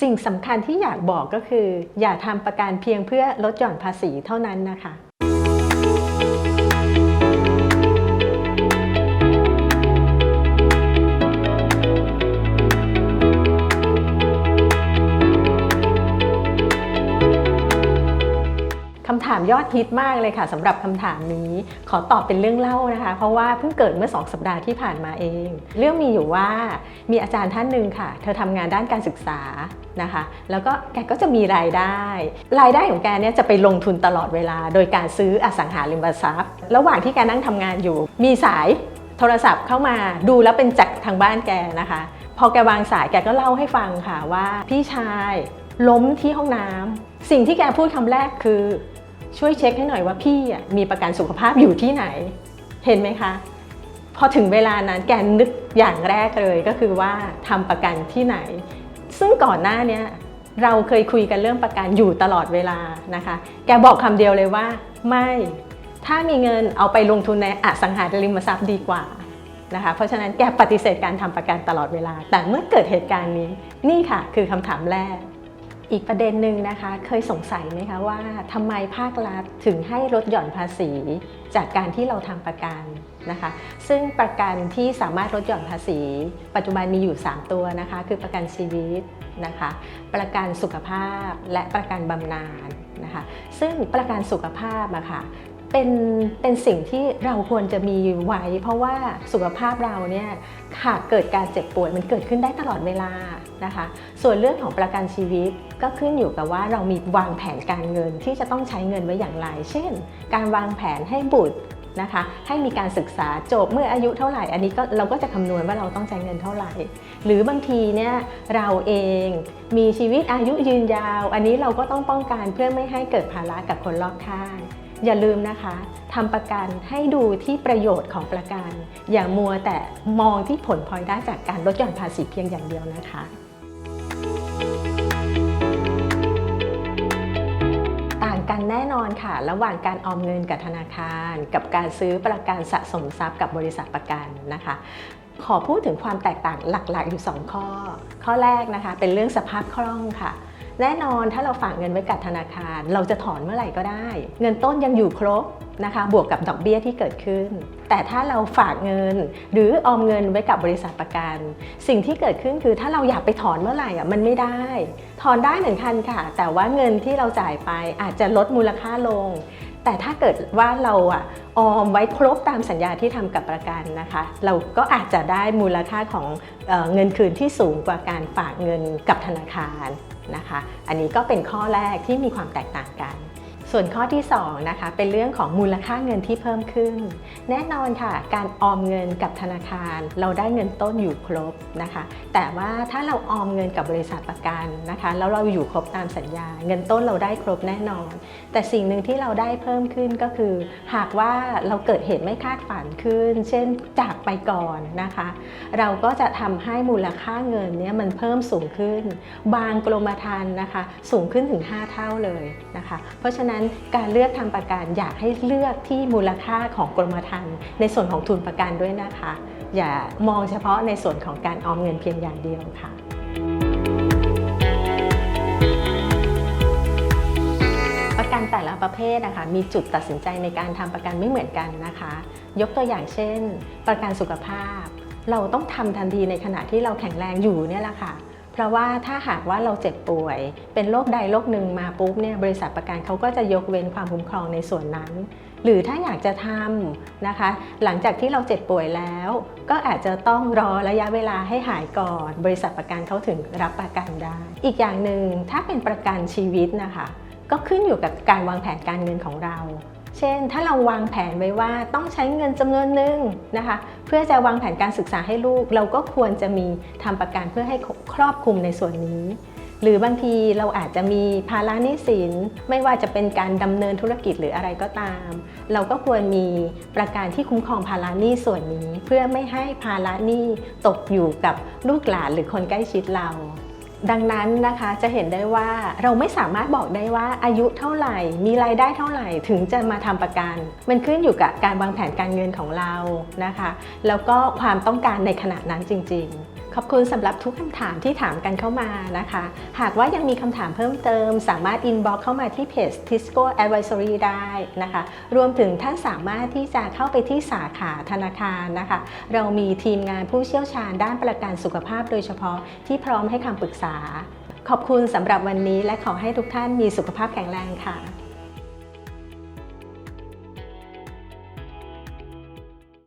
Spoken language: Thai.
สิ่งสำคัญที่อยากบอกก็คือ อย่าทำประกันเพียงเพื่อลดหย่อนภาษีเท่านั้นนะคะ ยอดฮิตมากเลยค่ะสำหรับคำถามนี้ ขอตอบเป็นเรื่องเล่านะคะ เพราะว่าเพิ่งเกิดเมื่อ 2 สัปดาห์ที่ผ่านมาเอง เรื่องมีอยู่ว่ามีอาจารย์ท่านหนึ่งค่ะ เธอทำงานด้านการศึกษานะคะ แล้วก็แกก็จะมีรายได้ รายได้ของแกเนี่ยจะไปลงทุนตลอดเวลา โดยการซื้ออสังหาริมทรัพย์ ระหว่างที่แกนั่งทำงานอยู่ มีสายโทรศัพท์เข้ามาดูแล้วเป็นจากทางบ้านแกนะคะ พอแกวางสายแกก็เล่าให้ฟังค่ะว่าพี่ชายล้มที่ห้องน้ำสิ่งที่แกพูดคำแรกคือ ช่วยเช็คให้หน่อยว่าพี่อะมีประกันสุขภาพอยู่ที่ไหน เห็นไหมคะ พอถึงเวลานั้นแกนึกอย่างแรกเลยก็คือว่าทำประกันที่ไหน ซึ่งก่อนหน้านี้เราเคยคุยกันเรื่องประกันอยู่ตลอดเวลานะคะ แกบอกคำเดียวเลยว่าไม่ถ้ามีเงินเอาไปลงทุนในอสังหาริมทรัพย์ดีกว่านะคะ เพราะฉะนั้นแกปฏิเสธการทำประกันตลอดเวลา แต่เมื่อเกิดเหตุการณ์นี้นี่ค่ะคือคำถามแรก อีกประเด็นหนึ่งนะคะเคยสงสัยไหมคะว่าทำไมภาครัฐถึงให้ลดหย่อนภาษี จากการที่เราทำประกันนะคะ ซึ่งประกันที่สามารถลดหย่อนภาษี ปัจจุบันมีอยู่ 3 ตัวนะคะ คือประกันชีวิตนะคะ ประกันสุขภาพและประกันบำนาญนะคะ ซึ่งประกันสุขภาพอะค่ะ เป็นเป็นสิ่งที่เราควรจะมีไว้ เพราะว่าสุขภาพเราเนี่ยหากเกิดการเจ็บป่วยมันเกิดขึ้นได้ตลอดเวลานะคะ ส่วนเรื่องของประกันชีวิตก็ขึ้นอยู่กับว่าเรามีวางแผนการเงินที่จะต้องใช้เงินไว้อย่างไร เช่น การวางแผนให้บุตรนะคะให้มีการศึกษาจบเมื่ออายุเท่าไหร่ อันนี้ก็เราก็จะคำนวณว่าเราต้องใช้เงินเท่าไหร่ หรือบางทีเนี่ยเราเองมีชีวิตอายุยืนยาว อันนี้เราก็ต้องป้องกันเพื่อไม่ให้เกิดภาระกับคนรอบข้าง อย่าลืมนะคะทำประกันให้ดูที่ประโยชน์ของประกัน อย่ามัวแต่มองที่ผลพลอยได้จากการลดหย่อนภาษีเพียงอย่างเดียวนะคะ ต่างกันแน่นอนค่ะ ระหว่างการออมเงินกับธนาคาร กับการซื้อประกันสะสมทรัพย์กับบริษัทประกันนะคะขอพูดถึงความแตกต่างหลักๆ อยู่ 2 ข้อ ข้อแรกนะคะ เป็นเรื่องสภาพคล่องค่ะ แน่นอนถ้าเราฝากเงินไว้กับธนาคาร เราจะถอนเมื่อไหร่ก็ได้ เงินต้นยังอยู่ครบนะคะ บวกกับดอกเบี้ยที่เกิดขึ้น แต่ถ้าเราฝากเงิน หรือออมเงินไว้กับบริษัทประกัน สิ่งที่เกิดขึ้นคือถ้าเราอยากไปถอนเมื่อไหร่อะมันไม่ได้ ถอนได้เหมือนกันค่ะ แต่ว่าเงินที่เราจ่ายไปอาจจะลดมูลค่าลง แต่ถ้าเกิดว่าเราอะออมไว้ครบตามสัญญาที่ทำกับประกันนะคะ เราก็อาจจะได้มูลค่าของเออเงินคืนที่สูงกว่าการฝากเงินกับธนาคาร นะคะ อันนี้ก็เป็นข้อแรกที่มีความแตกต่างกัน ส่วนข้อที่2นะคะเป็นเรื่องของมูลค่าเงินที่เพิ่มขึ้น แน่นอนค่ะ การออมเงินกับธนาคาร เราได้เงินต้นอยู่ครบนะคะ แต่ว่าถ้าเราออมเงินกับบริษัทประกันนะคะแล้วเราอยู่ครบตามสัญญา เงินต้นเราได้ครบแน่นอน แต่สิ่งหนึ่งที่เราได้เพิ่มขึ้นก็คือ หากว่าเราเกิดเหตุไม่คาดฝันขึ้น เช่นจากไปก่อนนะคะ เราก็จะทำให้มูลค่าเงินเนี่ยมันเพิ่มสูงขึ้น บางกรมธรรม์นะคะ สูงขึ้นถึง 5 เท่าเลยนะคะ เพราะฉะนั้นการเลือกทำประกันอยากให้เลือกที่มูลค่าของกรมธรรม์ในส่วนของทุนประกันด้วยนะคะ อย่ามองเฉพาะในส่วนของการออมเงินเพียงอย่างเดียวค่ะประกันแต่ละประเภทนะคะมีจุดตัดสินใจในการทำประกันไม่เหมือนกันนะคะ ยกตัวอย่างเช่น ประกันสุขภาพ เราต้องทำทันทีในขณะที่เราแข็งแรงอยู่เนี่ยแหละค่ะ เพราะว่าถ้าหากว่าเราเจ็บป่วย เป็นโรคใดโรคหนึ่งมาปุ๊บเนี่ยบริษัทประกันเขาก็จะยกเว้นความคุ้มครองในส่วนนั้น หรือถ้าอยากจะทำนะคะ หลังจากที่เราเจ็บป่วยแล้ว ก็อาจจะต้องรอระยะเวลาให้หายก่อน บริษัทประกันเขาถึงรับประกันได้ อีกอย่างหนึ่งถ้าเป็นประกันชีวิตนะคะ ก็ขึ้นอยู่กับการวางแผนการเงินของเรา เช่น ถ้าเราวางแผนไว้ว่าต้องใช้เงินจำนวนหนึ่งนะคะ เพื่อจะวางแผนการศึกษาให้ลูก เราก็ควรจะมีทำประกันเพื่อให้ครอบคลุมในส่วนนี้ หรือบางทีเราอาจจะมีภาระหนี้สิน ไม่ว่าจะเป็นการดำเนินธุรกิจหรืออะไรก็ตาม เราก็ควรมีประกันที่คุ้มครองภาระหนี้ส่วนนี้ เพื่อไม่ให้ภาระหนี้ตกอยู่กับลูกหลานหรือคนใกล้ชิดเรา ดังนั้นนะคะจะเห็นได้ว่าเราไม่สามารถบอกได้ว่าอายุเท่าไหร่ มีรายได้เท่าไหร่ถึงจะมาทำประกัน มันขึ้นอยู่กับการวางแผนการเงินของเรานะคะ แล้วก็ความต้องการในขณะนั้นจริง ๆ ขอบคุณสำหรับทุกคำถามที่ถามกันเข้ามานะคะ หากว่ายังมีคำถามเพิ่มเติม สามารถ inbox เข้ามาที่เพจ Tisco Advisory ได้นะคะ รวมถึงท่านสามารถที่จะเข้าไปที่สาขาธนาคารนะคะ เรามีทีมงานผู้เชี่ยวชาญด้านประกันสุขภาพโดยเฉพาะที่พร้อมให้คำปรึกษา ขอบคุณสำหรับวันนี้และขอให้ทุกท่านมีสุขภาพแข็งแรงค่ะ